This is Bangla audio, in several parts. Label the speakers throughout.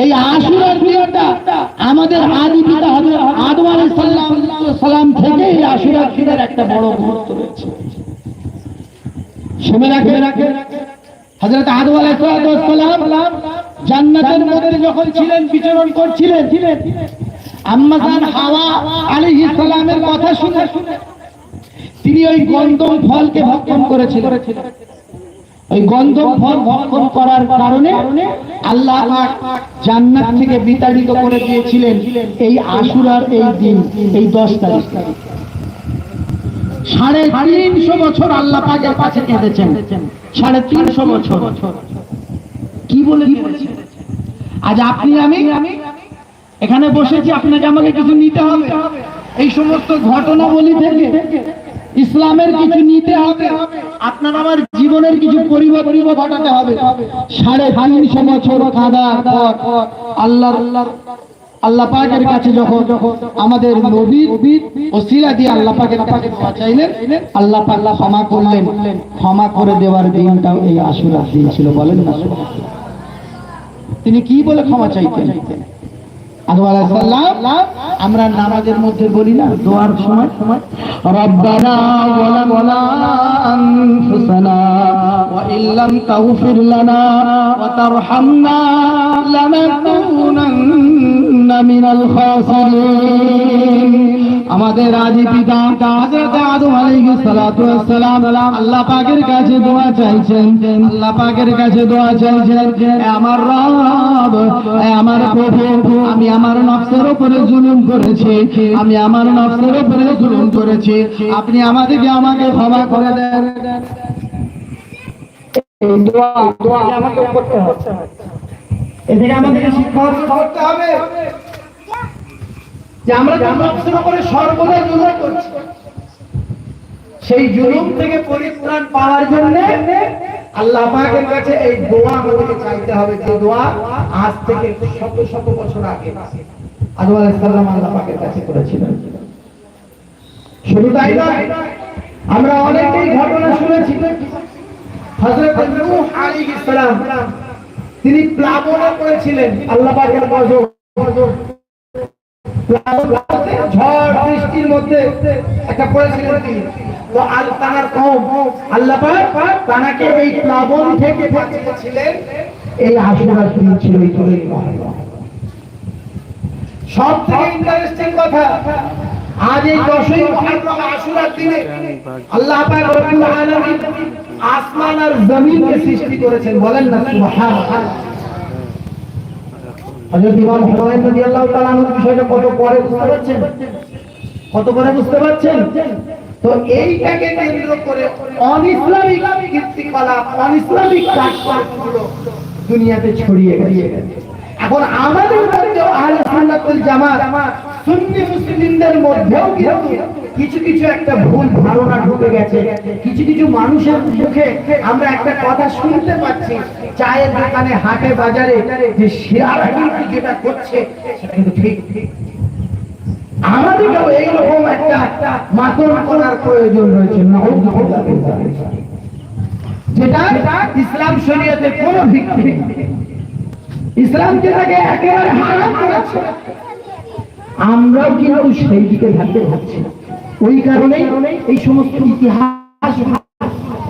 Speaker 1: এই আশুরার দিনটা আমাদের আদি পিতা হযরত আদম আলাইহিস সালাম সালাম থেকে এই আশুরার দিনের একটা বড় মুহূর্ত রয়েছে। শুনে রাখে রাখে হযরত আদম আলাইহিস সালাম জান্নাতের মধ্যে যখন ছিলেন, বিচরণ করছিলেন, আম্মা জান হাওয়া আলাইহিস সালামের কথা শুনে তিনি ওই গন্ধম ফলকে ভক্ষণ করেছিলেন। ওই গন্ধম ফল ভক্ষণ করার কারণে আল্লাহ জান্নাত থেকে বিতাড়িত করে দিয়েছিলেন এই আশুরার এই দিন, এই দশ তারিখ। সাড়ে তিনশো বছর আল্লাহ পাকের কাছে কেঁদেছেন। সাড়ে তিনশো বছর। কি বলে? আজ আপনি আমি এখানে বসেছি, আপনাকে আমাকে কিছু নিতে হবে। এই সমস্ত ঘটনাবলী থেকে ইসলামের কিছু নিতে হবে, আপনার আমার জীবনের কিছু পরিবর্তন ঘটাতে হবে। সাড়ে তিনশো বছর আল্লাহ আল্লাহ পাকের কাছে যখন আমাদের নবীর দিয়ে আল্লাহ পাকের ক্ষমা আল্লাহ পাক ক্ষমা করলেন। ক্ষমা করে দেওয়ার দিনটাও এই ছিল, বলেন না। তিনি কি বলে ক্ষমা চাইতেন? আমরা নামাজের মধ্যে বলি না, দোয়ার সময়। সময় রব্বানা ওয়ালা ওয়ালা আনফুসানা ওয়া ইল্লাম তাগফির লানা ওয়া তারহামনা খাসিরিন আমাদের আদি পিতা আল্লাহ পাকের কাছে দোয়া চাইছেন। আল্লাহ পাকের কাছে দোয়া চাইছেন আমার রব আমার প্রভু, আমি আমার নফসের উপরে জুলুম করেছি, আমি আমার নফসের উপরে জুলুম করেছি। আপনি আমাদেরকে আমাকে ক্ষমা করে দেন। দোয়া দোয়া আমাকে করতে হবে। এদিকে আমাদেরকে শিক্ষা করতে হবে। যে আমরা নফসের উপরে সর্বদা জুলুম করছি সেই জুলুম থেকে পরিত্রাণ পাওয়ার জন্য আল্লাহ পাকের কাছে এই দোয়া আমাদেরকে চাইতে হবে। যে দোয়া আজ থেকে শত শত বছর আগে আদম আলাইহিস সালাম আল্লাহ পাকের কাছে করেছিলেন। শুধু তাই নয় আমরা অনেকেই ঘটনা শুনেছি। হযরত নূহ আলাইহিস সালাম তিনি প্লাবনে পড়েছিলেন। আল্লাহ পাকের ঝড় বৃষ্টির মধ্যে একটা পড়েছিলেন তিনি। আল্লাহ ইন্টারেস্টিং কথা, আজ এই দিনে আসমান আর জমিনকে সৃষ্টি করেছেন। বলেন না সুবহানাল্লাহ হযরত ইমাম হুমায়ুন রাদিয়াল্লাহু তাআলা বিষয়টা কত পরে বুঝতে পারছেন? কত পরে বুঝতে পারছেন? তো এইটাকে কেন্দ্র করে অনিসলামিক কীর্তিকলাপ, অনিসলামিক কাজকর্মগুলো দুনিয়াতে ছড়িয়ে গেছে। এখন আমাদের মধ্যেও আহলে সুন্নাত ওয়াল জামাত সুন্নি মুসলিমদের মধ্যেও কিন্তু কিছু কিছু একটা ভুল ধারণা ঢুকে গেছে। কিছু কিছু মানুষের মুখে আমরা একটা কথা শুনতে পাচ্ছি। চায়ের দোকানে, হাটে, বাজারে যে শেয়ারা যেটা করছে, সেটা কিন্তু ঠিক। আমাদেরকেও এইরকম একটা মাতন করার প্রয়োজন রয়েছে। যেটা ইসলাম শরীয়তে কোনো ভিত্তি একেবারে হারাম করেছে আমরাও কিন্তু সেই দিকে থাকতে পারছি না। ওই কারণেই এই সমস্ত ইতিহাস,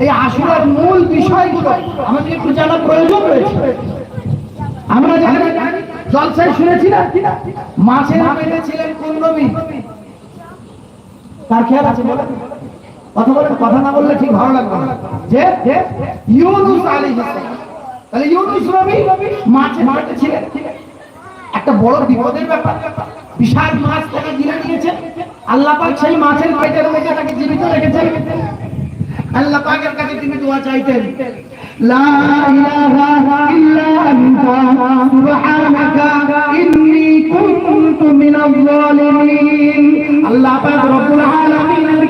Speaker 1: এই আসুরার মূল বিষয়গুলো আমাদের একটু জানা প্রয়োজন রয়েছে। আমরা যেখানে জলসায় শুনেছি না? মাছের পেটে ছিলেন কোন তার খেয়াল আছে বলেন কথা বলেন কথা না বললে ঠিক ভালো লাগবে না। যে? ইউনুস তাহলে ইউনুস নবী মাছের পেটে ছিলেন। একটা বড় বিপদের ব্যাপার। বিশাল মাছ তাকে গিলে নিয়েছে আল্লাহ পাক সেই মাছের পেটের মধ্যে তাকে জীবিত রেখেছেন। আল্লাহ পাকের কাছে তিনি দোয়া চাইতেন। লা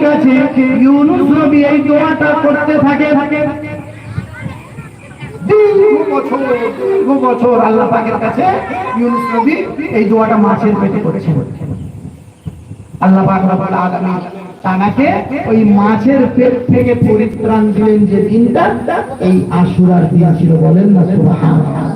Speaker 1: কাছে এই দোয়াটা ইউনুস নবী এই দোয়াটা মাছের পেটে করেছেন। আল্লাহ রাব্বুল আলামিন তানাকে ওই মাছের পেট থেকে পরিত্রাণ দিলেন যে দিনটা, এই আশুরার দিন ছিল বলেন না সুবহানাল্লাহ।